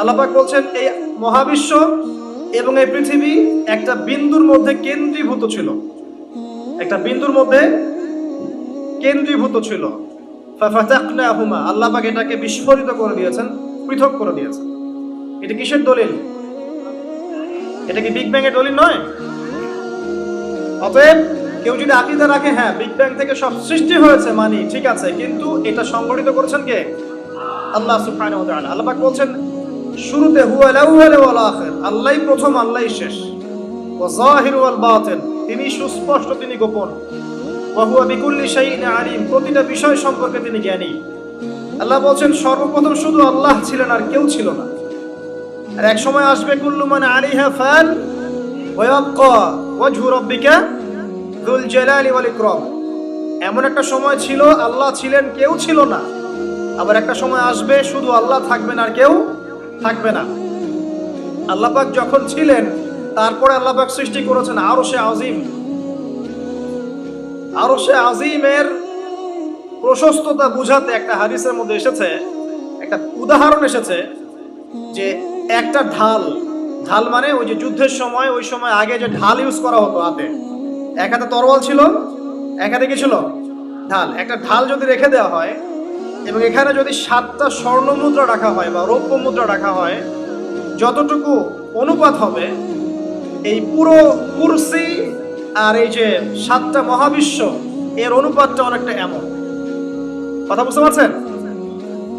আল্লাপাক বলছেন, এই মহাবিশ্ব এবং এই পৃথিবী একটা বিন্দুর মধ্যে কেন্দ্রীভূত ছিল। একটা বিন্দুর মধ্যে কেন্দ্রীভূত ছিল। ফাফাতাকনাহুমা আল্লাহ এটাকে বিস্ফোরিত করে দিয়েছেন, পৃথক করে দিয়েছেন। এটা কিসের দলিল? এটা কি বিগ ব্যাং এর দলিল নয়? অতএব কেউ যদি আকিদা রাখে হ্যাঁ বিগ ব্যাং থেকে সব সৃষ্টি হয়েছে মানি, ঠিক আছে, কিন্তু এটা সংগঠিত করেছেন কে? আল্লাহ সুবহানাহু আল্লাহ বলছেন শুরুতে আল্লাহই প্রথম আল্লাহ শেষ। তিনি সুস্পষ্ট, তিনি গোপন। প্রতিটা বিষয় সম্পর্কে তিনি জ্ঞানী। আল্লাহ বলছেন, সর্বপ্রথম শুধু আল্লাহ ছিলেন আর কেউ ছিল না। আর এক সময় আসবে কুল্লু মান আলাইহা ফান এমন একটা সময় ছিল, আল্লাহ ছিলেন, কেউ ছিল না। আবার একটা সময় আসবে, শুধু আল্লাহ থাকবেন আর কেউ থাকবে না। আল্লাহ পাক যখন ছিলেন, তারপরে আল্লাহ পাক সৃষ্টি করেছেন আরও সে আজিম। আরও সে আজিমের প্রশস্ততা বুঝাতে একটা হাদিসের মধ্যে এসেছে, একটা উদাহরণ এসেছে যে একটা ঢাল ঢাল মানে ওই যে যুদ্ধের সময়, ওই সময় আগে যে ঢাল ইউজ করা হতো হাতে। এক হাতে তরোয়াল ছিল, এক হাতে কি ছিল? ঢাল। একটা ঢাল যদি রেখে দেওয়া হয় এবং এখানে যদি সাতটা স্বর্ণ মুদ্রা রাখা হয় বা রৌপ্য মুদ্রা রাখা হয়, যতটুকু অনুপাত হবে, এই পুরো কুরসি আর এই যে সাতটা মহাবিশ্ব, এর অনুপাতটা অনেকটা এমন। কথা বুঝতে পারছেন?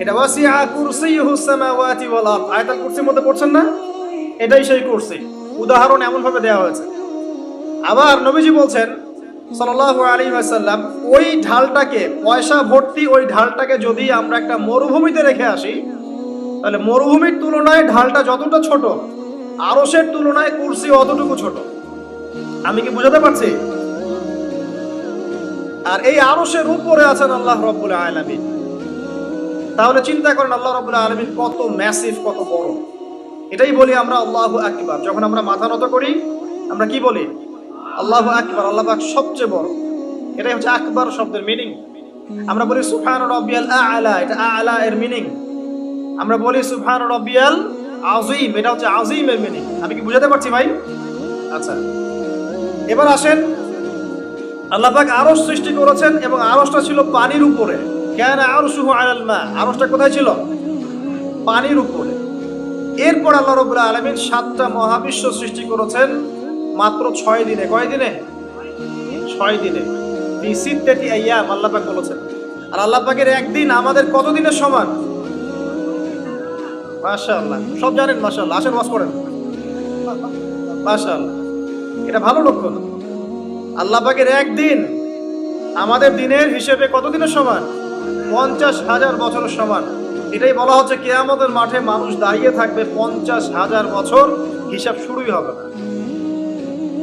এটা ওয়াসিআ কুরসিয়ুহু সামাওয়াতি ওয়াল আরদ। আয়াতুল কুরসির মধ্যে পড়ছেন না? এটাই সেই কুরসি। উদাহরণ এমন ভাবে দেওয়া হয়েছে। আবার নবীজি বলছেন ওয়াসাল্লাম, ওই ঢালটাকে, পয়সা ভর্তি ওই ঢালটাকে যদি আমরা একটা মরুভূমিতে রেখে আসি, তাহলে মরুভূমির তুলনায় ঢালটা যতটা ছোট আরসের তুলনায় কুরসি অতটুকু ছোট। আমি কি বুঝাতে পারছি? আর এই আরসের উপরে আছেন আল্লাহ রব্বুল আলামিন। তাহলে চিন্তা করেন আল্লাহ রব্বুল আলামিন কত ম্যাসিভ কত বড়। এটাই বলি আমরা আল্লাহু আকবার। যখন আমরা মাথা নত করি, আমরা কি বলি? আল্লাহু আকবার, আল্লাহ সবচেয়ে বড়। এটাই হচ্ছে আকবর শব্দের মিনিং আমরা বলি সুবহান রাব্বিয়াল আ'লা, এটা আ'লা এর মিনিং আমরা বলি সুবহান রাব্বিয়াল আযীম, এটা হচ্ছে আযীম এর মিনিং আমি কি বুঝাতে পারছি ভাই? আচ্ছা। এবার আসেন, আল্লাহ পাক আরশ সৃষ্টি করেছেন এবং আরশটা ছিল পানির উপরে। কেন আরশুহু আলাল মা। আরশটা কোথায় ছিল? পানির উপরে। এরপর আল্লাহ রবুল্লাহ আলমিন সাতটা মহাবিশ্ব সৃষ্টি করেছেন। মাত্র ছয় দিনে, কয় দিনে? ছয় দিনে। সিদ্ধাতি আইয়াম, আল্লাহ পাক বলেছেন। আর আল্লাহ পাকের একদিন আমাদের কত দিনের সমান? মাশাআল্লাহ। সব জানেন মাশাআল্লাহ। আসেন, ওয়াজ করেন মাশাআল্লাহ। এটা ভালো লক্ষণ। আল্লাহ পাকের একদিন আমাদের দিনের হিসেবে কত দিনের সমান? পঞ্চাশ হাজার বছরের সমান। এটাই বলা হচ্ছে কেয়ামতের মাঠে মানুষ দাঁড়িয়ে থাকবে পঞ্চাশ হাজার বছর হিসাব শুরুই হবে না।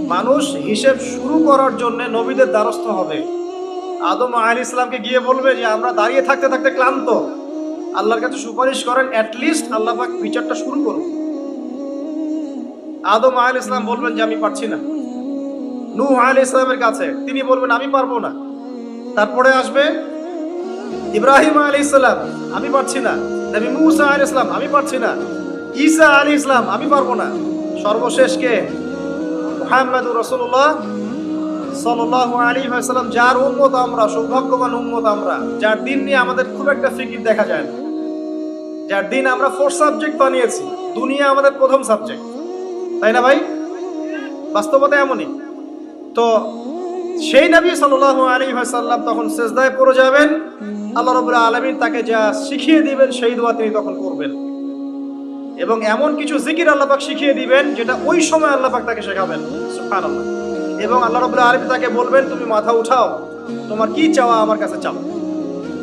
মানুষ হিসেব শুরু করার জন্য নবীদের দ্বারস্থ হবে। আদম আল ইসলামকে গিয়ে বলবে যে, আমরা দাঁড়িয়ে থাকতে থাকতে ক্লান্ত। আল্লাহর কাছে সুপারিশ করেন অ্যাটলিস্ট আল্লাহ পাক বিচারটা শুরু করুন। আদম আল ইসলাম বলবেন যে, আমি পারছি না। নূহ আল ইসলামের কাছে তিনি বলবেন, আমি পারব না। তারপরে আসবে, ইব্রাহিম আলী ইসলাম আমি পারছি না। নবী মুসা আলী ইসলাম আমি পারছি না। ঈসা আলী ইসলাম আমি পারব না। সর্বশেষ কে? মুহাম্মদ রসুল্লাহ সাল্লাহ আলী সাল্লাম যার উম্মত আমরা, সৌভাগ্যবান উম্মত আমরা, যার দিন নিয়ে আমাদের খুব একটা ফিকির দেখা যায় না। যার দিন আমরা ফোর্থ সাবজেক্ট বানিয়েছি, দুনিয়া আমাদের প্রথম সাবজেক্ট তাই না ভাই? বাস্তবতা এমনই। তো সেই নবী সাল্লাল্লাহু আলাইহি ওয়াসাল্লাম তখন সেজদায় পড়ে যাবেন। আল্লাহ রাব্বুল আলামিন তাকে যা শিখিয়ে দিবেন, সেই দোয়া তিনি তখন করবেন। এবং এমন কিছু জিকির আল্লাহ পাক শিখিয়ে দিবেন যেটা ওই সময় আল্লাহ পাক তাকে শেখাবেন। এবং আল্লাহ রাব্বুল আলামিন তাকে বলবেন, তুমি মাথা উঠাও, তোমার কি চাওয়া আমার কাছে চাও।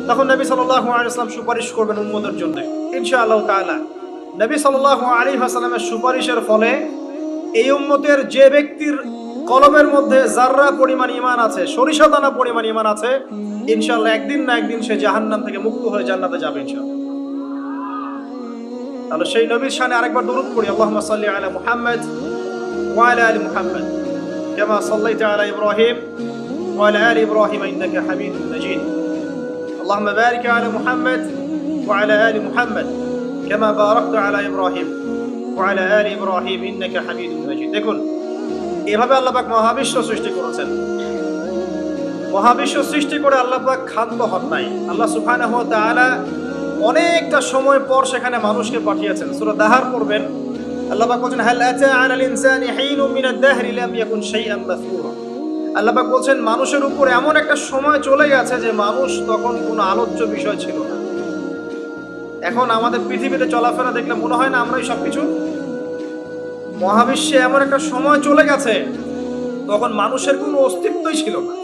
তখন নবী আলাইহি সুপারিশ করবেন উম্মতের জন্য। ইনশাআল্লাহ নবী সাল্লাল্লাহু আলাইহি ওয়াসাল্লামের সুপারিশের ফলে এই উম্মতের যে ব্যক্তির কলমের মধ্যে জাররা পরিমাণ ইমান আছে, সরিষা দানা পরিমাণ ইমান আছে, ইনশাআল্লাহ একদিন না একদিন সে জাহান্নাম থেকে মুক্ত হয়ে জান্নাতে যাবে ইনশাআল্লাহ। তাহলে সেই নবীর শানে আরেকবার দরুদ পড়ি আল্লাহুম্মা সাল্লি আলা মুহাম্মদ ওয়া আলা আলি মুহাম্মদ كما صليت على ابراهيم وعلى ال ابراهيم انك حميد مجيد اللهم بارك على محمد وعلى ال محمد كما باركت على إبراهيم وعلى آل إبراهيم إنك حميد مجيد দেখুন এভাবে আল্লাহ পাক মহাবিশ্ব সৃষ্টি করেছেন মহাবিশ্ব সৃষ্টি করে আল্লাহ পাক ক্ষান্ত হন নাই আল্লাহ সুবহানাহু ওয়া তাআলা অনেকটা সময় পর সেখানে মানুষকে পাঠিয়েছেন। সূরা দাহার পড়বেন। আল্লাহ পাক বলেন হাল আতা আলাল ইনসানি হিনুম মিনাদ দাহরি লাম ইয়াকুন শাইআন মাযকুরা আল্লাহ পাক বলছেন, মানুষের উপর এমন একটা সময় চলে গেছে যে মানুষ তখন কোনো আলোচ্য বিষয় ছিল না। এখন আমাদের পৃথিবীতে চলাফেরা দেখলে মনে হয় না আমরাই সবকিছু। মহাবিশ্বে এমন একটা সময় চলে গেছে, তখন মানুষের কোনো অস্তিত্বই ছিল না।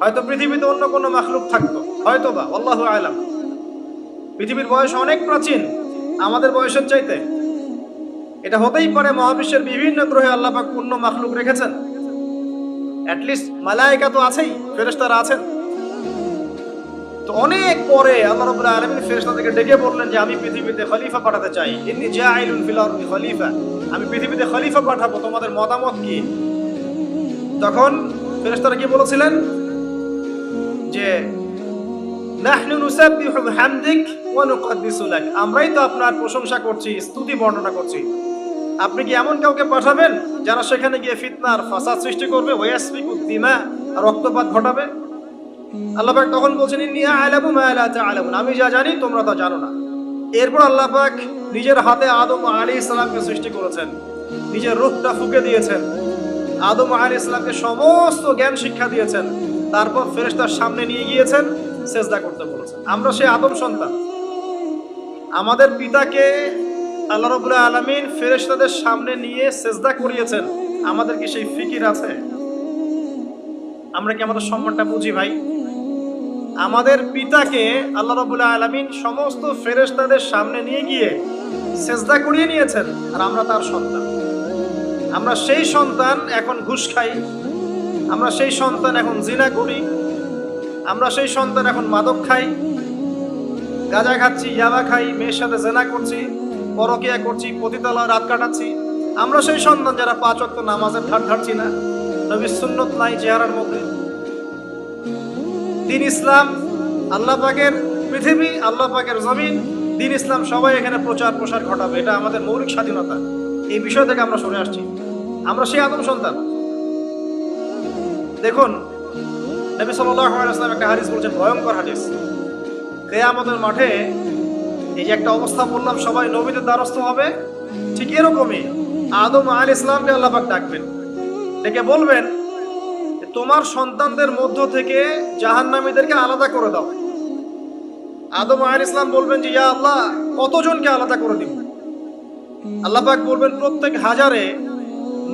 হয়তো পৃথিবীতে অন্য কোনো মাখলুক থাকতো হয়তো বা আল্লাহ আলাম। পৃথিবীর বয়স অনেক প্রাচীন। আমাদের বয়সের চাইতে। এটা হতেই পারে মহাবিশ্বের বিভিন্ন গ্রহে আল্লাহ পাক পূর্ণ মাখলুক রেখেছেন। মালায়েকা তো আছেই, ফেরেশতারা আছেন। তো অনেক পরে আল্লাহ রাব্বুল আলামিন ফেরেশতাদেরকে ডেকে বললেন যে, আমি পৃথিবীতে খলিফা পাঠাতে চাই। ইন্নী জাইলুন ফিল আরদি খলিফা। আমি পৃথিবীতে খলিফা পাঠাবো, তোমাদের মতামত কি? তখন ফেরেশতারা কি বলেছিলেন? যে নাহনু নুসাব্বিহু বিহামদিক ওয়া নুকদ্দিসু লাক। আমরাই তো আপনার প্রশংসা করছি, স্তুতি বর্ণনা করছি। আপনি কি এমন কাউকে পাঠাবেন যারা সেখানে গিয়ে ফিতনার ফাসাদ সৃষ্টি করবে? ওয়াসফিকু দিমা, রক্তপাত ঘটাবে? আল্লাহ পাক তখন বলছেন, ইন্নী আ'লামু মা লা তা'লামুন। আমি যা জানি, তোমরা তা জানো না। এরপর আল্লাহ পাক নিজের হাতে আদম আলাইহিস সালামকে সৃষ্টি করেছেন। নিজের রূহটা ফুঁকে দিয়েছেন। আদম আলাইহিস সালামকে সমস্ত জ্ঞান শিক্ষা দিয়েছেন। তারপর ফেরেশতার সামনে নিয়ে গিয়েছেন। সেজদা করতে বলেছেন আমরা সেই আদম সন্তান। আমাদের পিতাকে আল্লাহ রাব্বুল আলামিন ফেরেশতাদের সামনে নিয়ে সেজদা করিয়েছেন। আমাদের কি সেই ফিকির আছে? আমরা কি আমাদের সম্মানটা বুঝি ভাই? আমাদের পিতাকে আল্লাহ রাব্বুল আলামিন সমস্ত ফেরেশতাদের সামনে নিয়ে গিয়ে সেজদা করিয়ে নিয়েছেন, আর আমরা তার সন্তান। আমরা সেই সন্তান এখন ঘুষ খাই। আমরা সেই সন্তান এখন জিনা করি। আমরা সেই সন্তান এখন মাদক খাই, গাঁজা খাচ্ছি, ইয়াবা খাই, মেয়ের সাথে জেনা করছি, পরকিয়া করছি পতিতালা রাত কাটাচ্ছি। আমরা সেই সন্তান যারা পাঁচ অক্ত নামাজের ধার ধারছি না। নবী সুন্নত নাই চেহারার মধ্যে। দিন ইসলাম, আল্লাহ পাকের পৃথিবী, আল্লাহ পাকের জমিন, দিন ইসলাম সবাই এখানে প্রচার প্রসার ঘটাবে। এটা আমাদের মৌলিক স্বাধীনতা। এই বিষয় থেকে আমরা সরে আসছি। আমরা সেই আদম সন্তান। দেখুন নবী আলাইহি একটা হাদিস বলছেন, ভয়ঙ্কর হাদিস। কেয়ামতের মাঠে এই যে একটা অবস্থা বললাম, সবাই নবীদের দ্বারস্থ হবে, ঠিক এরকমই আদম আল ইসলামকে আল্লাপাক ডাকবেন। ডেকে বলবেন, তোমার সন্তানদের মধ্য থেকে জাহান্নামীদেরকে আলাদা করে দাও। আদম আল ইসলাম বলবেন যে, ইয়া আল্লাহ, কতজনকে আলাদা করে দিব? আল্লাপাক বলবেন, প্রত্যেক হাজারে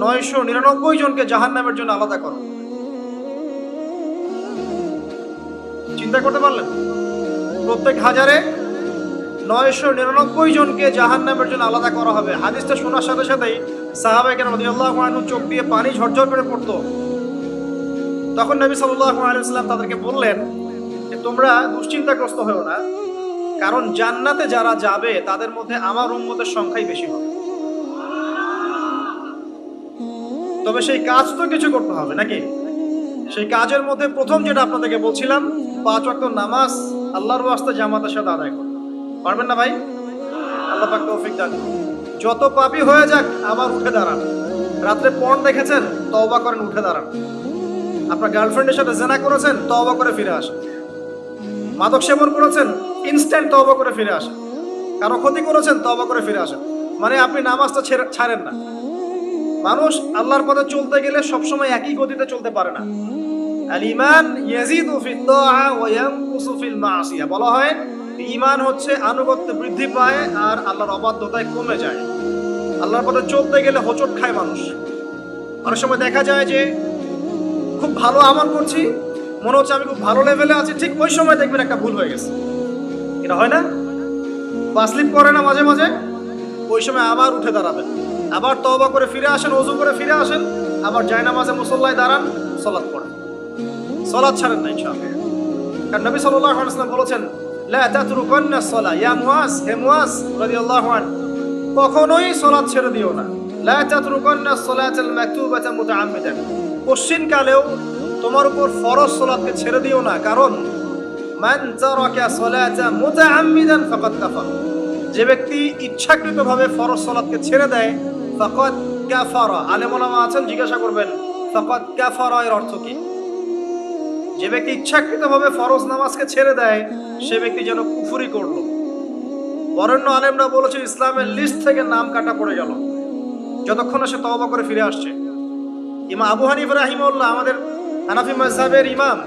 নয়শো নিরানব্বই জনকে জাহান্নামের জন্য আলাদা করো। চিন্তা করতে পারলেন? প্রত্যেক হাজারে নয়শো নিরানব্বই জনকে জাহান নামের জন্য আলাদা করা হবে। হাদিসটা শোনার সাথে সাথেই সাহাবাইকের রদিয়াল্লাহ আনহু চোখ দিয়ে পানি ঝরঝর করে পড়তো। তখন নবী সাল্লাহ আলাইসাল্লাম তাদেরকে বললেন যে, তোমরা দুশ্চিন্তাগ্রস্ত হয়েও না। কারণ জান্নাতে যারা যাবে, তাদের মধ্যে আমার উম্মতের সংখ্যাই বেশি হবে। তবে সেই কাজ তো কিছু করতে হবে, নাকি? সেই কাজের মধ্যে প্রথম যেটা আপনাদেরকে বলছিলাম, পাঁচ ওয়াক্ত নামাজ আল্লাহর ওয়াস্তে জামাতের সাথে আদায় করুন। পারবেন না ভাই? আল্লাহ পাক তৌফিক দান। যত পাপি হয়ে যাক, আবার উঠে দাঁড়ান। রাত্রে পণ দেখেছেন? তওবা করেন, উঠে দাঁড়ান। আপনার গার্লফ্রেন্ডের সাথে জেনা করেছেন? তওবা করে ফিরে আসেন। মাদক সেবন করেছেন? ইনস্ট্যান্ট তওবা করে ফিরে আসেন। কারও ক্ষতি করেছেন? তওবা করে ফিরে আসেন। মানে আপনি নামাজটা ছাড়েন না। মানুষ আল্লাহর পথে চলতে গেলে সবসময় একই গতিতে চলতে পারে না। আল ইমান ইয়াজিদু ফিত তাআ ওয়া ইয়ানকুসু ফিল মাসিয়া বলা হয়, ঈমান হচ্ছে আনুগত্য বৃদ্ধি পায় আর আল্লাহর অবাধ্যতায় কমে যায়। আল্লাহর পথে চলতে গেলে হোঁচট খায় মানুষ। অনেক সময় দেখা যায় যে, খুব ভালো আমল করছি, মনে হচ্ছে আমি খুব ভালো লেভেলে আছি, ঠিক ওই সময় দেখবেন একটা ভুল হয়ে গেছে। এটা হয় না? বা স্লিপ করে না মাঝে মাঝে, ওই সময় আবার উঠে দাঁড়াবেন। আবার তওবা করে ফিরে আসেন, অজু করে ফিরে আসেন, আবার জায়নামাজে মুসল্লায় দাঁড়ান সালাত পড়েন। সালাত ছাড়েন না ইনশাআল্লাহ। কারণ নবী সাল্লাল্লাহু আলাইহি বলেছেন, লা তাতরুকান্না সালাহ ইয়া মুয়াজ হে মুয়াজ রাদিয়াল্লাহু আন কখনোই সালাত ছেড়ে দিও না। লা তাতরুকান্না সালাতাল মাকতুবাতা মুতাআম্মিদান পশ্চিম কালেও তোমার উপর ফরজ সালাতকে ছেড়ে দিও না। কারণ, মান তারাকা সালাতা মুতাআম্মিদান ফাকাদ কাফার যে ব্যক্তি ইচ্ছাকৃতভাবে ফরজ সালাতকে ছেড়ে দেয়, ফাকাদ কাফারা। আলেম ওলামা আছেন, জিজ্ঞাসা করবেন, ফাকাদ কাফারা এর অর্থ কি? যে ব্যক্তি ইচ্ছাকৃতভাবে ফরজ নামাজকে ছেড়ে দেয়, সে ব্যক্তি যেন কুফুরি করল। বরেণ্য আলেমরা বলেছে, ইসলামের লিস্ট থেকে নাম কাটা পড়ে গেল। যতক্ষণ সে তওবা করে ফিরে আসছে। ইমাম আবু হানিফ রাহিমউল্লাহ আমাদের হানাফি মাযহাবের ইমাম,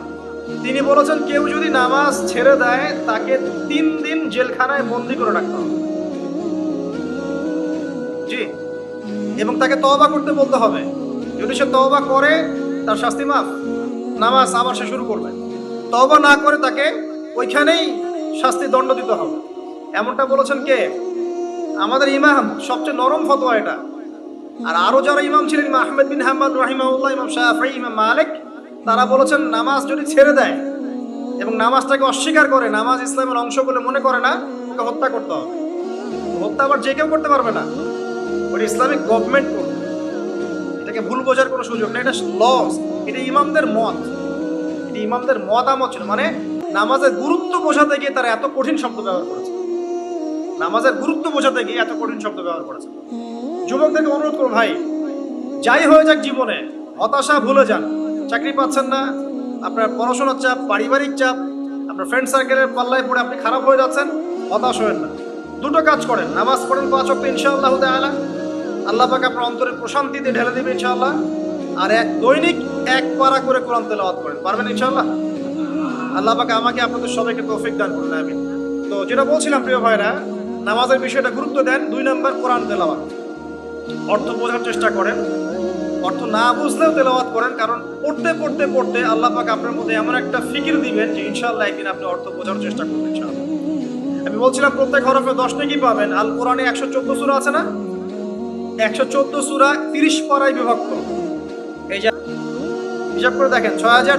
তিনি বলেছেন, কেউ যদি নামাজ ছেড়ে দেয়, তাকে তিন দিন জেলখানায় বন্দি করে রাখতে হবে। জি। এবং তাকে তওবা করতে বলতে হবে। যদি সে তওবা করে, তার শাস্তি মাফ। নামাজ আবার সে শুরু করবে। তবা না করে তাকে ওইখানেই শাস্তি দণ্ড দিতে হবে। এমনটা বলেছেন কে? আমাদের ইমাম, সবচেয়ে নরম ফতোয়া এটা। আর আরও যারা ইমাম ছিলেন, ইমাম আহমেদ বিন হাম্মাদ রাহিমাউল্লাহ ইমাম শাহি ইমাম মালিক, তারা বলেছেন নামাজ যদি ছেড়ে দেয় এবং নামাজটাকে অস্বীকার করে, নামাজ ইসলামের অংশ বলে মনে করে না, ওকে হত্যা করতে হবে। হত্যা আবার যে কেউ করতে পারবে না। ওটা ইসলামিক গভর্নমেন্ট করবে। এটাকে ভুল বোঝার কোনো সুযোগ নেই, এটা লস এটা ইমামদের মত। এটা ইমামদের মতামত ছিল মানে নামাজের গুরুত্ব বোঝাতে গিয়ে তারা এত কঠিন শব্দ ব্যবহার করেছে। নামাজের গুরুত্ব বোঝাতে গিয়ে এত কঠিন শব্দ ব্যবহার করেছে। যুবকদেরকে অনুরোধ করো, ভাই, যাই হয়ে যাক জীবনে, হতাশা ভুলে যান, চাকরি পাচ্ছেন না, আপনার পড়াশোনার চাপ, পারিবারিক চাপ, আপনার ফ্রেন্ড সার্কেলের পাল্লায় পড়ে আপনি খারাপ হয়ে যাচ্ছেন, হতাশ হবেন না। দুটো কাজ করেন, নামাজ পড়েন পাঁচ অক্ট ইনশাআল্লাহ তাআলা আল্লাহ পাক আপনার অন্তরের প্রশান্তিতে ঢেলে দেবে ইনশাআল্লাহ। আর এক দৈনিক এক পারা করে কোরআন তেলাওয়াত করেন। পারবেন ইনশাআল্লাহ? আল্লাহ পাক আমাকে আপনাদের সবাইকে তৌফিক দান করুন আমি তো যেটা বলছিলাম, প্রিয় ভাইরা, নামাজের বিষয়টা গুরুত্ব দেন, দুই নম্বর কোরআন তেলাওয়াত। অর্থ বোঝার চেষ্টা করেন। অর্থ না বুঝলেও তেলাওয়াত করেন, কারণ পড়তে পড়তে পড়তে আল্লাহ পাক আপনার মধ্যে এমন একটা ফিকির দিবেন যে ইনশাআল্লাহ একদিন আপনি অর্থ বোঝার চেষ্টা করবেন ইনশাআল্লাহ। আমি বলছিলাম, প্রত্যেক হরফে দশ নাকি পাবেন, আল কোরআনে একশো চোদ্দ সুরা আছে না? একশো চোদ্দ সুরা তিরিশ বিভক্ত। এই যে হিসাব করে দেখেন, ছয় হাজার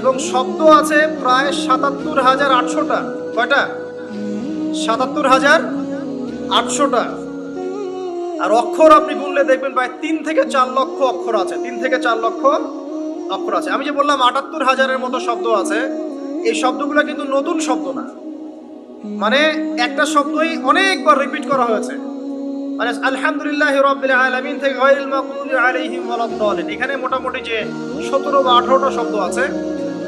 এবং শব্দ আছে প্রায় সাতাত্তর হাজার আটশোটা। কয়টা? সাতাত্তর হাজার আটশোটা। আর অক্ষর আপনি গুনলে দেখবেন প্রায় তিন থেকে চার লক্ষ অক্ষর আছে। তিন থেকে চার লক্ষ অক্ষর আছে। আমি যে বললাম আটাত্তর হাজারের মতো শব্দ আছে, এই শব্দগুলো কিন্তু নতুন শব্দ না। মানে একটা শব্দই অনেকবার রিপিট করা হয়েছে। মানে আলহামদুলিল্লাহ রব্বিল আলামিন থেকে গায়রুল ওয়ালাদ এখানে মোটামুটি যে সতেরো বা আঠারোটা শব্দ আছে,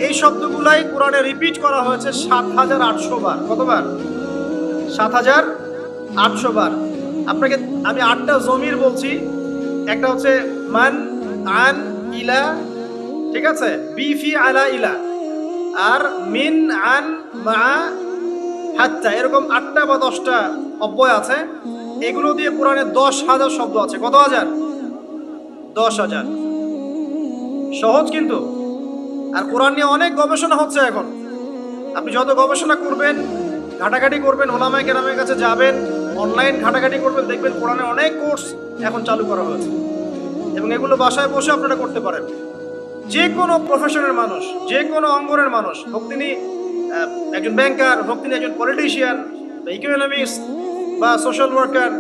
এই শব্দগুলাই কোরআনে রিপিট করা হয়েছে সাত হাজার আটশো বার। কতবার? সাত হাজার আটশো বার। আপনাকে, আমি আটটা জমির বলছি, একটা হচ্ছে মান, আন, ইলা, ঠিক আছে? বিফি আলা, ইলা। আর মিন, আন, মা হাত্তা এরকম আটটা বা দশটা অব্যয় আছে। এগুলো দিয়ে কোরআনে দশ হাজার শব্দ আছে। কত হাজার? দশ হাজার। সহজ কিন্তু। আর কোরআন নিয়ে অনেক গবেষণা হচ্ছে এখন। আপনি যত গবেষণা করবেন, ঘাটাঘাটি করবেন, ওলামায় কেরামের কাছে যাবেন, অনলাইন ঘাটাঘাটি করবেন, দেখবেন কোরআনে অনেক কোর্স এখন চালু করা হয়েছে। এবং এগুলো বাসায় বসে আপনারা করতে পারেন। যে কোনো প্রফেশনের মানুষ, যে কোনো অঙ্গনের মানুষ হোক, তিনি একজন ব্যাংকার হোক তিনি একজন পলিটিশিয়ান বা ইকোনমিক্স বা সোশ্যাল ওয়ার্কার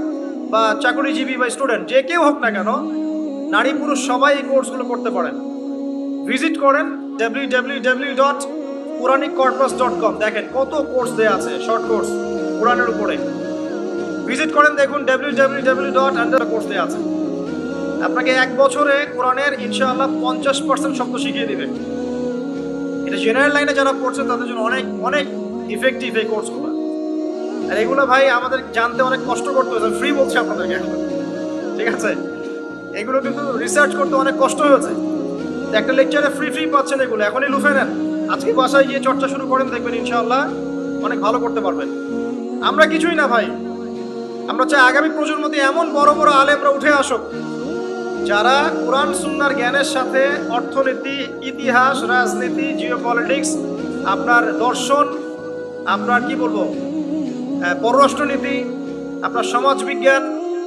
বা চাকরিজীবী, বা স্টুডেন্ট যে কেউ হোক না কেন, নারী পুরুষ সবাই এই কোর্সগুলো করতে পারেন। ভিজিট করেন W W W dot Puranik corpus dot com দেখেন কত কোর্স দেওয়া আছে শর্ট কোর্স কোরআনের উপরে। ভিজিট করেন, দেখুন W W W dot under course দেওয়া আছে। আপনাকে এক বছরে কোরআনের ইনশাআল্লাহ পঞ্চাশ পার্সেন্ট শব্দ শিখিয়ে দিবে। এটা জেনারেল লাইনে যারা পড়ছে, তাদের জন্য অনেক অনেক ইফেক্টিভ এই কোর্সগুলো আর এগুলো ভাই আমাদের জানতে অনেক কষ্ট করতে হয়েছে। ফ্রি বলছি আপনাদেরকে ঠিক আছে? এগুলো কিন্তু রিসার্চ করতে অনেক কষ্ট হয়েছে। একটা লেকচারে ফ্রি ফ্রি পাচ্ছেন এগুলো। এখনই লুফে নেন। আজকে বাসায় গিয়ে চর্চা শুরু করেন, দেখবেন ইনশাল্লাহ অনেক ভালো করতে পারবেন। আমরা কিছুই না ভাই। আমরা চাই আগামী প্রজন্মতে এমন বড় বড় আলেমরা উঠে আসুক। যারা কোরআন সুন্নার জ্ঞানের সাথে অর্থনীতি ইতিহাস রাজনীতি জিও পলিটিক্স আপনার দর্শন আপনার কি বলব আহ, পররাষ্ট্রনীতি আপনার সমাজবিজ্ঞান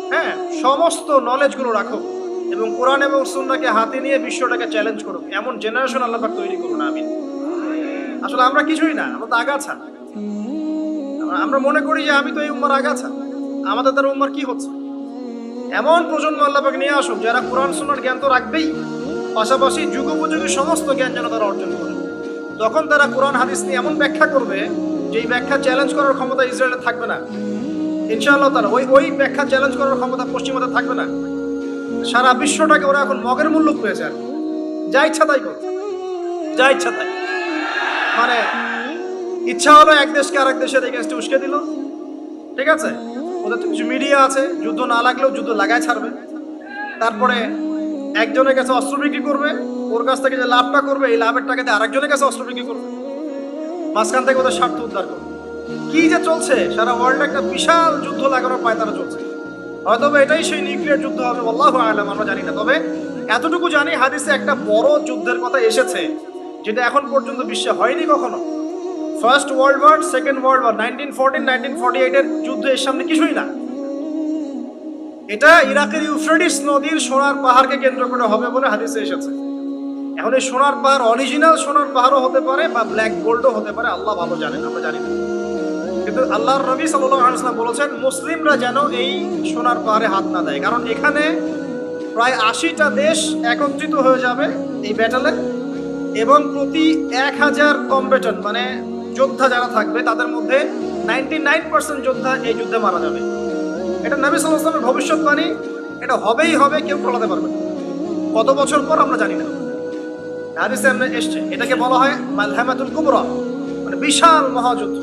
হ্যাঁ সমস্ত নলেজগুলো রাখুক এবং কোরআন এবং সুন্নাকে হাতে নিয়ে বিশ্বটাকে চ্যালেঞ্জ করুক এমন জেনারেশন আল্লাহ পাক তৈরি করুন আমি আসলে আমরা কিছুই না আমরা তো আগাছা। আমরা- মনে করি যে আমি তো এই উম্মার আগাছা। আমাদের দ্বারা উম্মার কি হচ্ছে? এমন প্রজন্ম আল্লাপাকে নিয়ে আসুক, যারা কোরআন, সুন্নার জ্ঞান তো রাখবেই। পাশাপাশি যুগোপযোগী সমস্ত জ্ঞান যেন তারা অর্জন করে। তখন তারা কোরআন, হাদিস নিয়ে এমন ব্যাখ্যা করবে যে এই ব্যাখ্যা চ্যালেঞ্জ করার ক্ষমতা ইসরায়েলের থাকবে না। ইনশাআল্লাহ তারা ওই ওই ব্যাখ্যা চ্যালেঞ্জ করার ক্ষমতা পশ্চিমাদের থাকবে না। সারা বিশ্বটাকে ওরা এখন মগের মূল্য পেয়েছে আর যা ইচ্ছা তাই করছে যা ইচ্ছা তাই। মানে ইচ্ছা হলো এক দেশকে আরেক দেশের এগেনস্টে উস্কে দিল। ঠিক আছে? ওদের তো কিছু মিডিয়া আছে, যুদ্ধ না লাগলেও যুদ্ধ লাগায় ছাড়বে। তারপরে একজনের কাছে অস্ত্র বিক্রি করবে, ওর কাছ থেকে যে লাভটা করবে, এই লাভের টাকাতে আরেকজনের কাছে অস্ত্র বিক্রি করবে। মাঝখান থেকে ওদের স্বার্থ উদ্ধার করবে। কি যে চলছে, সারা ওয়ার্ল্ডে একটা বিশাল যুদ্ধ লাগানোর পায় তারা চলছে। হয়তো এটাই সেই নিউক্লিয়ার যুদ্ধ হবে, আল্লাহ আলাম, আমরা জানি না। তবে এতটুকু জানি, হাদিসে একটা বড় যুদ্ধের কথা এসেছে, যেটা এখন পর্যন্ত বিশ্বে হয়নি কখনো। First world war, second world war, nineteen fourteen, nineteen forty এইটের যুদ্ধ এর সামনে কিছুই না। এটা ইরাকের ইউফ্রেডিস নদীর সোনার পাহাড়কে কেন্দ্র করে হবে বলে হাদিসে এসেছে। এখন এই সোনার পাহাড় অরিজিনাল সোনার পাহাড়ও হতে পারে বা ব্ল্যাক গোল্ডও হতে পারে, আল্লাহ ভালো জানেন, আমরা জানি না। কিন্তু আল্লাহর নবী সাল্লাম বলেছেন, মুসলিমরা যেন এই সোনার পাহাড়ে হাত না দেয়। কারণ এখানে প্রায় আশিটা দেশ একত্রিত হয়ে যাবে এই ব্যাটালে এবং প্রতি এক হাজার কম্বেটন মানে যোদ্ধা যারা থাকবে, তাদের মধ্যে নাইনটি নাইন পার্সেন্ট যোদ্ধা এই যুদ্ধে মারা যাবে। এটা নবী সাল্লামের ভবিষ্যৎবাণী। এটা হবেই হবে, কেউ টলাতে পারবে না। কত বছর পর আমরা জানি না। হাদিসে এসছে, এটাকে বলা হয় মালহামাতুল কুবরা মানে বিশাল মহাযুদ্ধ।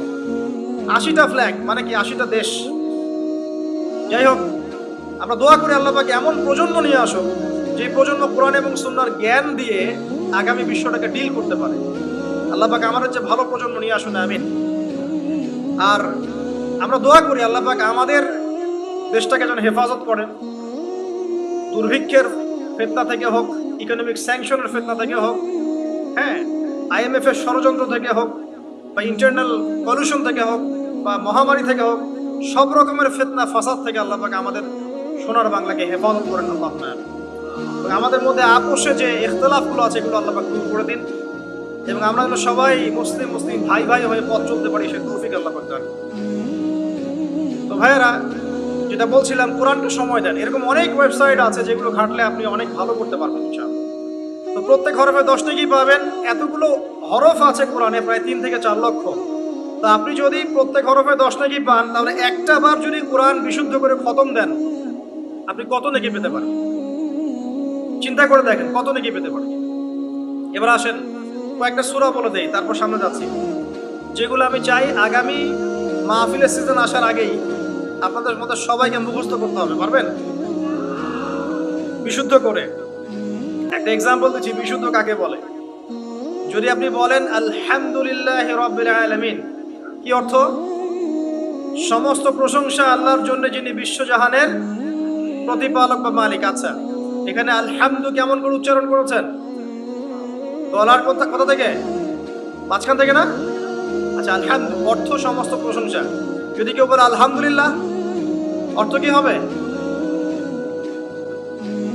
আশিটা ফ্ল্যাগ মানে কি আশিটা দেশ। যাই হোক, আমরা দোয়া করি আল্লাহ পাকে এমন প্রজন্ম নিয়ে আসো যে প্রজন্ম কোরআন এবং সুন্নার জ্ঞান দিয়ে আগামী বিশ্বটাকে ডিল করতে পারে। আল্লাহ আমাদের যে ভালো প্রজন্ম নিয়ে আসুন, আমিন। আর আমরা দোয়া করি আল্লাহ আমাদের দেশটাকে যেন হেফাজত করেন। দুর্ভিক্ষের ফেতনা থেকে হোক ইকোনমিক স্যাংশনের ফেতনা থেকে হোক হ্যাঁ আইএমএফ এর ষড়যন্ত্র থেকে হোক, বা ইন্টারনাল পলিউশন থেকে হোক, বা মহামারী থেকে হোক, সব রকমের ফেতনা, ফাসাদ থেকে আল্লাহ আমাদের সোনার বাংলাকে হেফাজত করেন আল্লাহ। আমাদের মধ্যে আপোষে যে ইখতলাফগুলো আছে, এগুলো আল্লাহ পাক দূর করে দিন। এবং আমরা যেন সবাই মুসলিম মুসলিম ভাই ভাই হয়ে পথ চলতে পারি, সে তৌফিক আল্লাহ পাক দান তো ভাইয়েরা, যেটা বলছিলাম কোরআনকে সময় দেন। এরকম অনেক ওয়েবসাইট আছে যেগুলো ঘাটলে আপনি অনেক ভালো করতে পারবেন, ইনশাআল্লাহ। তো প্রত্যেক হরফে দশ নাকি পাবেন। এতগুলো হরফ আছে কোরআনে, প্রায় তিন থেকে চার লক্ষ। তা আপনি যদি প্রত্যেক হরফে দশ নাকি পান, তাহলে একটা বার যদি কোরআন বিশুদ্ধ করে খতম দেন, আপনি কত নাকি পেতে পারেন? চিন্তা করে দেখেন, কত নাকি পেতে পারেন? এবার আসেন কয়েকটা সূরা বলে দেই, তারপর সামনে যাচ্ছি। যেগুলো আমি চাই আগামী মাহফিলের সিজন আসার আগেই আপনাদের মধ্যে সবাইকে মুখস্থ করতে হবে, পারবেন? বিশুদ্ধ করে। একটা এক্সাম্পল দিচ্ছি, বিশুদ্ধ কাকে বলে? যদি আপনি বলেন, আলহামদুলিল্লাহ রব্বিল আলামিন কি অর্থ? সমস্ত প্রশংসা আল্লাহর জন্য যিনি বিশ্বজাহানের প্রতিপালক বা মালিক। আচ্ছা এখানে আলহামদু কেমন করে উচ্চারণ করেছেন? গলার কথা কোথা থেকে? মাঝখান থেকে না? আচ্ছা আলহামদু অর্থ সমস্ত প্রশংসা। যদি কেউ বলে আলহামদুলিল্লাহ, অর্থ কি হবে?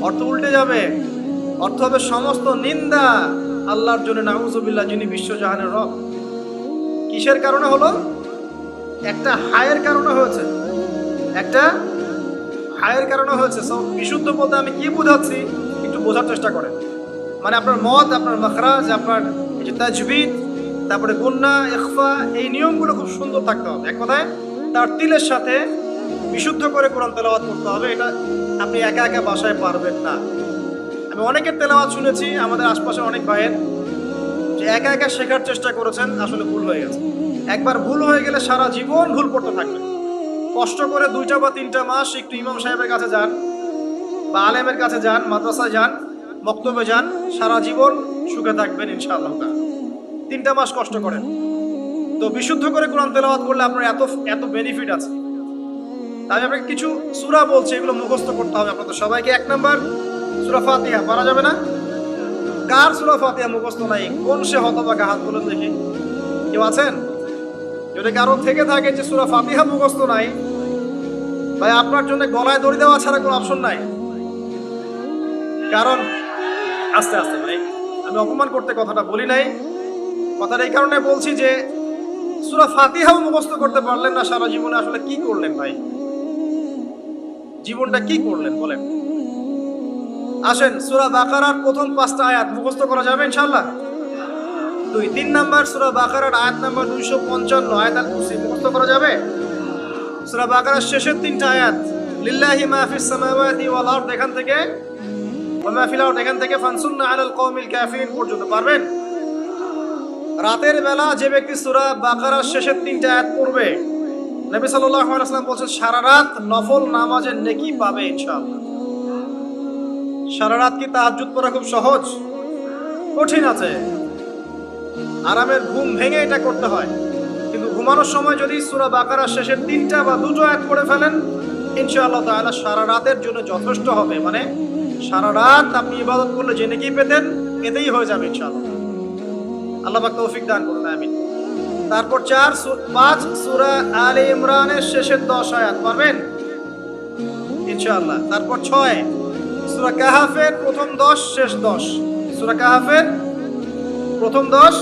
অর্থ উল্টে যাবে। অর্থ হবে সমস্ত নিন্দা আল্লাহর জন্য, নাউজুবিল্লাহ, যিনি বিশ্বজাহানের রব। কিসের কারণে হলো? একটা হায়ের কারণে হয়েছে। একটা হায়ের কারণে হয়েছে। বিশুদ্ধ বলতে আমি কি বোঝাচ্ছি? একটু বোঝার চেষ্টা করেন। মানে আপনার মত, আপনার মখরাজ, আপনার তাজবিদ তারপরে গুন্না, ইখফা, এই নিয়মগুলো খুব সুন্দর থাকতে হবে। এক কথায়, তার তিলের সাথে বিশুদ্ধ করে কোরআন তেলাওয়াত করতে হবে, এটা আপনি একা একা বাসায় পারবেন না। আমি অনেকের তেলাওয়াত শুনেছি, আমাদের আশপাশে অনেক ভাইয়ের, যে একা একা শেখার চেষ্টা করেছেন, আসলে ভুল হয়ে গেছে। একবার ভুল হয়ে গেলে সারা জীবন ভুল পড়তে থাকবে। কষ্ট করে দুইটা বা তিনটা মাস একটু ইমাম সাহেবের কাছে যান, বা আলেমের কাছে যান, মাদ্রাসায় যান বক্তব্যে যান সারা জীবন সুখে থাকবেন ইনশাআল্লাহ। তিনটা মাস কষ্ট করেন। তো বিশুদ্ধ করে কোরআন তেলাওয়াত করলে আপনার এত এত বেনিফিট আছে। আমি আপনাকে কিছু সুরা বলছি, এগুলো মুখস্থ করতে হবে আপনাদের সবাইকে। এক নাম্বার, সুরা ফাতিহা। পারা যাবে না? কার সূরা ফাতিহা মুখস্থ নাই? কোন সে হতভাগা হাত বলুন দেখি। কেউ আছেন? যদি কারও থেকে থাকে যে সূরা ফাতিহা মুখস্থ নাই, ভাই আপনার জন্য গলায় দড়ি দেওয়া ছাড়া কোনো অপশন নাই। কারণ আস্তে আস্তে ভাই আমি অপমান করতে কথাটা বলি নাই। কথাটা এই কারণে বলছি যে, সুরা ফাতিহাও মুখস্থ করতে পারলেন না সারা জীবনে, আসলে কি করলেন ভাই? জীবনটা কি করলেন, বলেন। আসেন, সুরা বাকারার প্রথম পাঁচটা আয়াত মুখস্থ করা যাবে ইনশাল্লাহ দুই, তিন নাম্বার, সুরা বাকারার আয়াত নাম্বার দুইশো পঞ্চান্ন, আয়াত আল মুখস্থ করা যাবে? সুরা বাকারার শেষের তিনটা আয়াত, লিল্লাহি মাহফিস সামাওয়াতি ওয়াল এখান থেকে এখান থেকে পর্যন্ত রাতের বেলা যে ব্যক্তি সুরা বাকারার শেষের তিনটা আয়াত পড়বে, নবী সাল্লাল্লাহু বলেছেন, সারা রাত নফল নামাজের নেকি পাবে সারা রাত কি তাহাজ্জুদ পড়া খুব সহজ? কঠিন আছে। আরামের ঘুম ভেঙে এটা করতে হয়। কিন্তু ঘুমানোর সময় যদি সুরা বাকারার শেষের তিনটা বা দুটো এক করে ফেলেন, ইনশাআল্লাহ তাআলা সারা রাতের জন্য যথেষ্ট হবে। মানে সারা রাত আপনি ইবাদত করলে জেনে কি পেতেন, এতেই হয়ে যাবে ইনশাআল্লাহ। আল্লাহ পাক তৌফিক দান করুন, আমিন। তারপর চার পাঁচ সূরা আলে ইমরানের শেষের দশ আয়াত, পারবেন? ইনশাআল্লাহ। তারপর ছয়, সূরা কাহাফের প্রথম দশ, শেষ দশ। সূরা কাহাফের প্রথম দশ,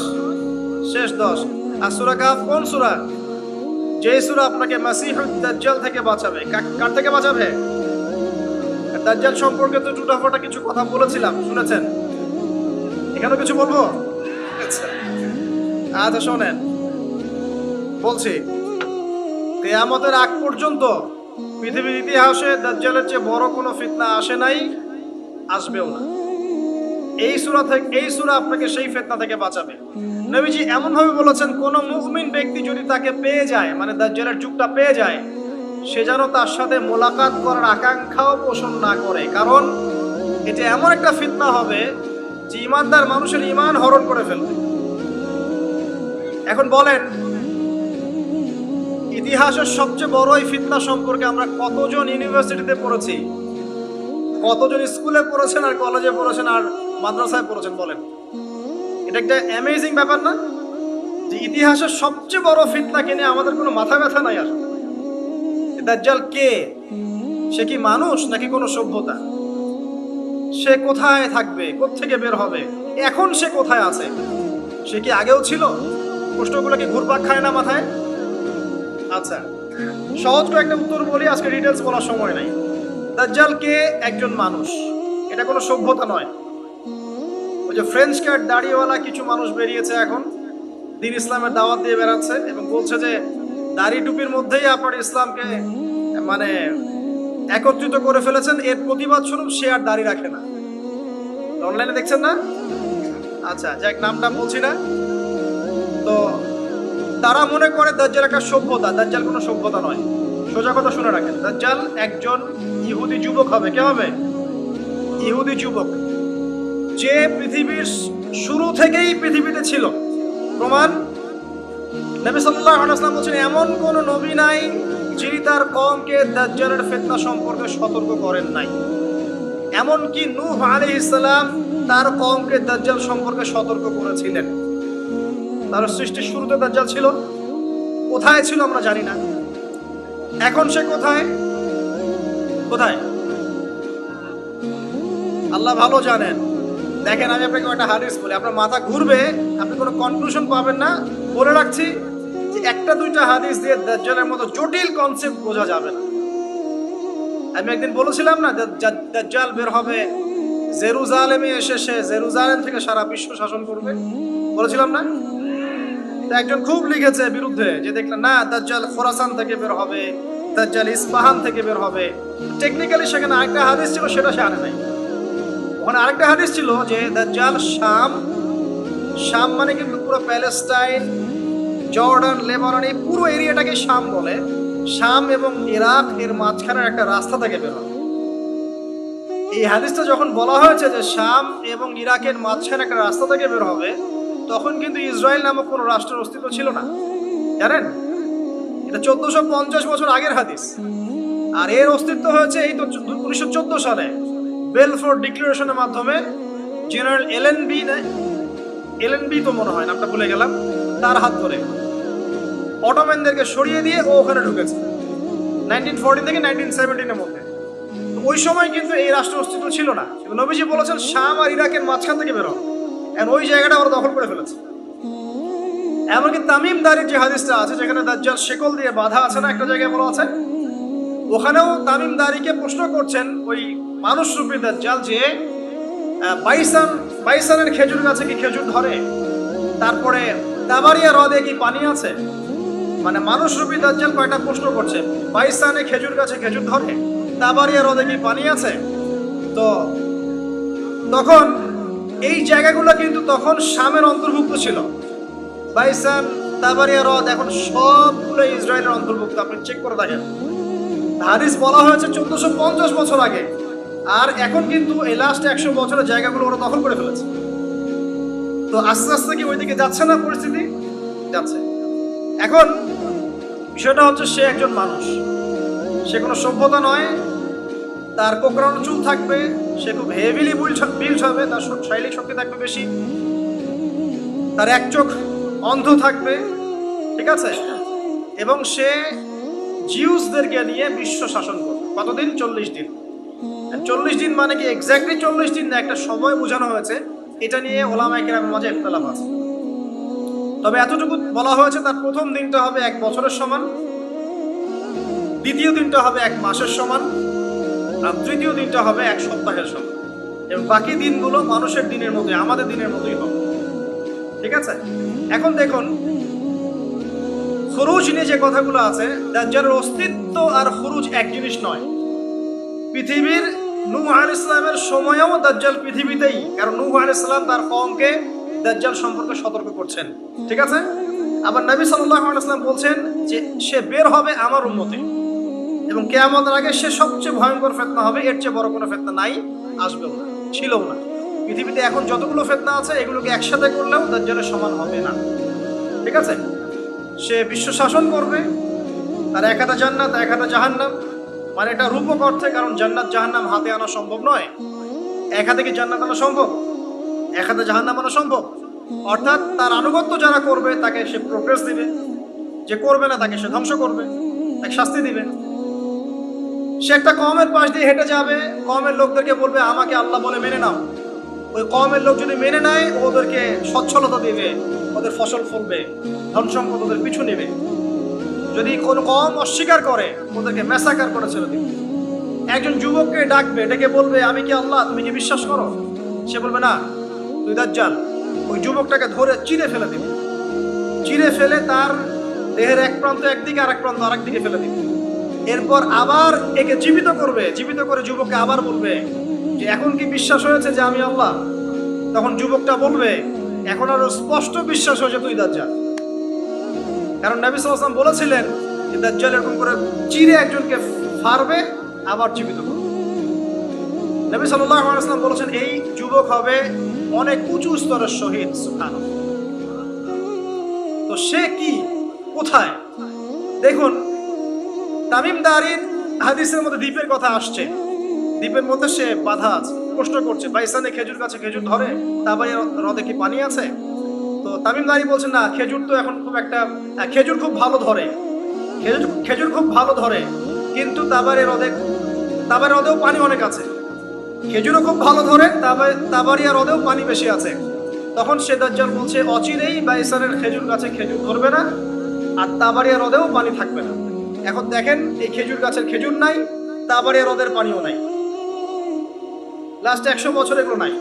শেষ দশ। আর সূরা কাহাফ কোন সূরা? যে সূরা আপনাকে মাসিহুদ দাজ্জাল থেকে বাঁচাবে। কার থেকে বাঁচাবে? দাজ্জাল সম্পর্কে তো টুটাফাটা কিছু কথা বলেছিলাম, শুনেছেন? এখানেও কিছু বলব? আচ্ছা। আচ্ছা শোনেন। বলছি, কেয়ামতের আগ পর্যন্ত পৃথিবীর ইতিহাসে দাজ্জালের চেয়ে বড় কোনো ফিতনা আসে নাই, আসবেও না। এই সুরা থেকে এই সুরা আপনাকে সেই ফিতনা থেকে বাঁচাবে। নবীজি এমনভাবে বলেছেন, কোন মুমিন ব্যক্তি যদি তাকে পেয়ে যায় মানে দাজ্জালের যুগটা পেয়ে যায় সে যেন তার সাথে মোলাকাত করার আকাঙ্ক্ষাও পোষণ না করে। কারণ এটা এমন একটা ফিতনা হবে যে ইমানদার মানুষের ইমান হরণ করে ফেলবে। এখন বলেন, ইতিহাসের সবচেয়ে বড় এই ফিতনা সম্পর্কে আমরা কতজন ইউনিভার্সিটিতে পড়েছি, কতজন স্কুলে পড়েছেন আর কলেজে পড়েছেন আর মাদ্রাসায় পড়েছেন বলেন। এটা একটা অ্যামেজিং ব্যাপার না? যে ইতিহাসের সবচেয়ে বড় ফিতনাকে নিয়ে আমাদের কোনো মাথা ব্যথা নাই আসলে দাজ্জাল কে? সে কি মানুষ নাকি কোনো সভ্যতা? সে কোথায় থাকবে? থেকে বের হবে? এখন সে কোথায় আছে? সে কি আগেও ছিল? প্রশ্নগুলো কি ঘুরপাক খায় না মাথায়? আচ্ছা সহজ একটা উত্তর বলি, আজকে ডিটেলস বলার সময় নাই। দাজ্জাল কে? একজন মানুষ। এটা কোনো সভ্যতা নয়। ওই যে ফ্রেঞ্চ কার্ড দাড়িওয়ালা কিছু মানুষ বেরিয়েছে এখন। দিন ইসলামের দাওয়াত দিয়ে বেড়াচ্ছে এবং বলছে যে দাড়ি টুপির মধ্যেই আপনার ইসলামকে মানে একত্রিত করে ফেলেছেন। এর প্রতিবাদ স্বরূপ সে আর দাড়ি রাখে না। অনলাইনে দেখছেন না? আচ্ছা যাক, নামটা বলছি না। তো, তারা মনে করে দাজ্জাল একটা সভ্যতা। দাজ্জাল কোনো সভ্যতা নয়। সোজা কথা শুনে রাখেন। দাজ্জাল একজন ইহুদি যুবক হবে। কে হবে? ইহুদি যুবক। যে পৃথিবীর শুরু থেকেই পৃথিবীতে ছিল। প্রমাণ নবী সাল্লাল্লাহু আলাইহি বলছেন, এমন কোন নবী নাই যিনি তার কওমকে দাজ্জালের ফিতনা সম্পর্কে সতর্ক করেন নাই। এমনকি নূহ আলাইহিস সালাম তার কওমকে দাজ্জাল সম্পর্কে সতর্ক করেছিলেন। তার সৃষ্টির শুরুতে দাজ্জাল ছিল। কোথায় ছিল আমরা জানি না। এখন সে কোথায়? কোথায়? আল্লাহ ভালো জানেন। দেখেন, আমি আপনাকে একটা হাদিস বলি। আপনার মাথা ঘুরবে, আপনি কোনো কনক্লুশন পাবেন না। বলে রাখছি একটা দুইটা হাদিস দিয়ে দাজ্জালের মতো জটিল কনসেপ্ট বোঝা যাবে না। আমি একদিন বলেছিলাম না দাজ্জাল বের হবে জেরুজালেমে এসে সে জেরুজালেম থেকে সারা বিশ্ব শাসন করবে। বলেছিলাম না? একজন খুব লিখেছে বিরুদ্ধে, যে দেখলেন, না, দাজ্জাল খোরাসান থেকে বের হবে, দাজ্জাল ইস্পাহান থেকে বের হবে। টেকনিক্যালি সেখানে আরেকটা হাদিস ছিল, সেটা সে আনে নাই। ওখানে আরেকটা হাদিস ছিল যে দাজ্জাল শাম শাম মানে কিন্তু পুরো প্যালেস্টাইন জর্ডান, লেবানন, এই পুরো এরিয়াটাকে শাম বলে। শাম এবং ইরাক এর মাঝখানের একটা রাস্তা থেকে বের এই হাদিসটা যখন বলা হয়েছে যে শাম এবং ইরাকের মাঝখানে একটা রাস্তা থেকে বের হবে, তখন কিন্তু ইসরায়েল নামক কোনো রাষ্ট্রের অস্তিত্ব ছিল না। জানেন? এটা চোদ্দশো পঞ্চাশ বছর আগের হাদিস। আর এর অস্তিত্ব হয়েছে এই তো উনিশশো চোদ্দ সালে বেলফোর ডিক্লারেশনের মাধ্যমে general LN B LN B তো মনে হয় নামটা ভুলে গেলাম, তার হাত ধরে। অটোম্যানদেরকে সরিয়ে দিয়ে ও ওখানে ঢুকেছে। নাইনটিন ফোরটিন থেকে নাইনটিন সেভেন্টিনের মধ্যে। ওই সময় কিন্তু এই রাষ্ট্র অস্তিত্ব ছিল না। নবীজি বলেছেন, শাম আর ইরাকের মাঝখান থেকে বেরো এখন ওই জায়গাটা ওরা দখল করে ফেলেছে। এমনকি তামিম দারির যে হাদিসটা আছে, যেখানে দাজ্জাল শেকল দিয়ে বাধা আছে না, একটা জায়গায় বলা আছে, ওখানেও তামিম দারিকে প্রশ্ন করছেন ওই মানুষ রূপী দাজ্জাল যে বাইসান, বাইসানের খেজুর গাছে কি খেজুর ধরে? তারপরে তাবারিয়া হ্রদে কি পানি আছে? মানে মানুষ রূপী দাজ্জাল কয়টা প্রশ্ন করছে? বাইসানে খেজুর গাছে খেজুর ধরে তাবারিয়া হ্রদে কি পানি আছে। তো তখন এই জায়গাগুলো কিন্তু তখন শামের অন্তর্ভুক্ত ছিল। বাইসান তাবারিয়া হ্রদ, এখন সবগুলো ইসরায়েলের অন্তর্ভুক্ত। আপনি চেক করে দেখেন। হাদিস বলা হয়েছে চোদ্দশো পঞ্চাশ বছর আগে। আর এখন কিন্তু এই লাস্ট একশো বছরের জায়গাগুলো ওরা দখল করে ফেলেছে। তো আস্তে আস্তে কি ওইদিকে যাচ্ছে না পরিস্থিতি? যাচ্ছে। এখন বিষয়টা হচ্ছে সে একজন মানুষ। সে কোনো সভ্যতা নয়, তার কোকরানো চুল থাকবে, সে খুব হেভিলি বিল্ড হবে, তার শ- শারীরিক শক্তি থাকবে বেশি, তার এক চোখ অন্ধ থাকবে, ঠিক আছে? এবং সে জিউসদেরকে নিয়ে বিশ্ব শাসন করবে। কতদিন? চল্লিশ দিন। চল্লিশ দিন মানে কি? এক্স্যাক্টলি চল্লিশ দিন না, একটা সময় বোঝানো হয়েছে। এটা নিয়ে ওলামাই কেরামের মাঝে ইখতলাফ আছে। তবে এতটুকু বলা হয়েছে তার প্রথম দিনটা হবে এক বছরের সমান, দ্বিতীয় দিনটা হবে এক মাসের সমান, আর তৃতীয় দিনটা হবে এক সপ্তাহের সমান। এবং বাকি দিনগুলো মানুষের দিনের মতোই, আমাদের দিনের মতোই হবে। ঠিক আছে? এখন দেখুন, খরুজ নিয়ে যে কথাগুলো আছে, দাজ্জালের অস্তিত্ব আর খরুজ এক জিনিস নয়। পৃথিবীর নূহ আল ইসলামের সময়েও দাজ্জাল পৃথিবীতেই, কারণ নূহ আল ইসলাম তার কমকে দাজ্জাল সম্পর্কে সতর্ক করছেন। ঠিক আছে? আবার নবী সাল্লাহ আলাইসলাম বলছেন যে, সে বের হবে আমার উন্মতে এবং কেয়ামতের আগে সে সবচেয়ে ভয়ঙ্কর ফেতনা হবে, এর চেয়ে বড় কোনো ফেতনা নাই, আসবেও না, ছিলও না। পৃথিবীতে এখন যতগুলো ফেতনা আছে, এগুলোকে একসাথে করলেও দাজ্জালের সমান হবে না। ঠিক আছে? সে বিশ্ব শাসন করবে, তার এক জান্নাত, এক জাহান্নাম। মানে এটা রূপক অর্থে, কারণ জান্নাত জাহান্নাম হাতে আনা সম্ভব নয়। এক হাতে কি জান্নাত আনা সম্ভব? এক হাতে জাহান্নাম আনা সম্ভব। অর্থাৎ তার আনুগত্য যারা করবে, তাকে সে প্রোগ্রেস দিবে। যে করবে না, তাকে সে ধ্বংস করবে, তাকে শাস্তি দিবে। সে একটা কমের পাশ দিয়ে হেঁটে যাবে। কমের লোকদেরকে বলবে, আমাকে আল্লাহ বলে মেনে নাও। ওই কমের লোক যদি মেনে নেয়, ওদেরকে সচ্ছলতা দিবে, ওদের ফসল ফলবে, ধন সম্পদ ওদের পিছু নেবে। যদি কোনো কম অস্বীকার করে, ওদেরকে মেসাকার করে ছেড়ে দিবে। একজন যুবককে ডাকবে, ডেকে বলবে, আমি কি আল্লাহ? তুমি কি বিশ্বাস করো? সে বলবে, না। তুই দাজ্জাল ওই যুবকটাকে ধরে চিরে ফেলে দিবে। চিরে ফেলে তার দেহের এক প্রান্ত একদিকে আর এক প্রান্ত আর একদিকে ফেলে দিবে। এরপর আবার একে জীবিত করবে, জীবিত করে যুবককে আবার বলবে যে, এখন কি বিশ্বাস হয়েছে যে আমি আল্লাহ? তখন যুবকটা বলবে, এখন আরও স্পষ্ট বিশ্বাস হয়েছে তুই দাজ্জাল। কারণ নবী সাল্লাম বলেছিলেন যে, দাজ্জাল এরকম করে চিরে একজনকে ফারবে, আবার জীবিত করবে। নবী আলাইহি বলেছেন, এই যুবক হবে অনেক উঁচু স্তরের শহীদ, সুবহানাল্লাহ। তো সে কি? কোথায়? দেখুন, তামিমদারির হাদিসের মধ্যে দ্বীপের কথা আসছে। দ্বীপের মধ্যে সে বাধা আছে, প্রশ্ন করছে বাইসানে খেজুর গাছে খেজুর ধরে? তাবাই হ্রদে কি পানি আছে? তো তামিমদারি বলছেন না, খেজুর তো এখন খুব একটা খেজুর খুব ভালো ধরে। খেজুর খেজুর খুব ভালো ধরে। কিন্তু তাবারে হ্রদে তাবারে হ্রদেও পানি অনেক আছে। খেজুরও খুব ভালো ধরে, তাবা- তাবারিয়া হ্রদেও পানি বেশি আছে। তখন সে দাজ্জাল বলছে, অচিরেই বাইসানের খেজুর গাছে খেজুর ধরবে না, আর তাবারিয়া হ্রদেও পানি থাকবে না। এখন দেখেন, এই খেজুর গাছের খেজুর নাই তাবারিয়া হ্রদের পানিও নাই। লাস্ট একশো বছর এগুলো নাই।